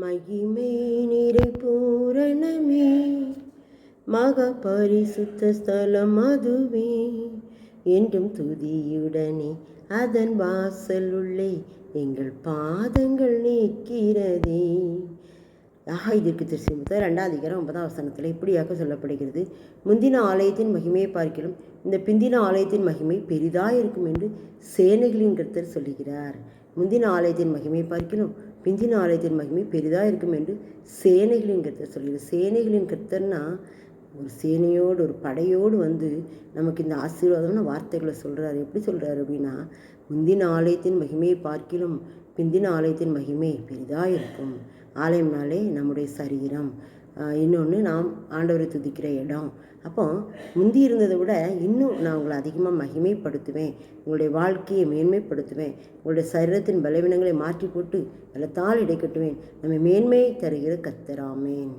மகிமே நிறை பூரணமே. மகா பரிசுத்த ஸ்தலம் அதுவே. என்றும் துதியுடனே அதன் வாசல் உள்ளே எங்கள் பாதங்கள் நீக்கிறதே ஆஹா இதற்கு திருசிமுத்த ரெண்டாவது அதிகாரம் ஒன்பதாம் வசனத்தில் இப்படியாக சொல்லப்படுகிறது. முந்தின ஆலயத்தின் மகிமையை பார்க்கிலும் இந்த பிந்தின ஆலயத்தின் மகிமை பெரிதாக இருக்கும் என்று சேனைகளின் கருத்தர் சொல்லுகிறார். முந்தின ஆலயத்தின் மகிமையை பார்க்கிலும் பிந்தின ஆலயத்தின் மகிமை பெரிதாக இருக்கும் என்று சேனைகளின் கருத்தர் சொல்லுகிறார் சேனைகளின் கருத்தர்னா ஒரு சேனையோடு ஒரு படையோடு வந்து நமக்கு இந்த ஆசீர்வாதம்னு வார்த்தைகளை சொல்கிறாரு எப்படி சொல்கிறாரு அப்படின்னா முந்தின ஆலயத்தின் மகிமையை பார்க்கிலும் பிந்தின ஆலயத்தின் மகிமை பெரிதாக இருக்கும். ஆலயம்னாலே நம்முடைய சரீரம். இன்னொன்று நாம் ஆண்டவரை துதிக்கிற இடம். அப்போ முந்தி இருந்ததை விட இன்னும் நான் உங்களை அதிகமாக மகிமைப்படுத்துவேன். உங்களுடைய வாழ்க்கையை மேன்மைப்படுத்துவேன். உங்களுடைய சரீரத்தின் பலவீனங்களை மாற்றி போட்டு பலத்தால் இடை கட்டுவேன் நம்ம மேன்மையை தருகிற கத்தராமேன்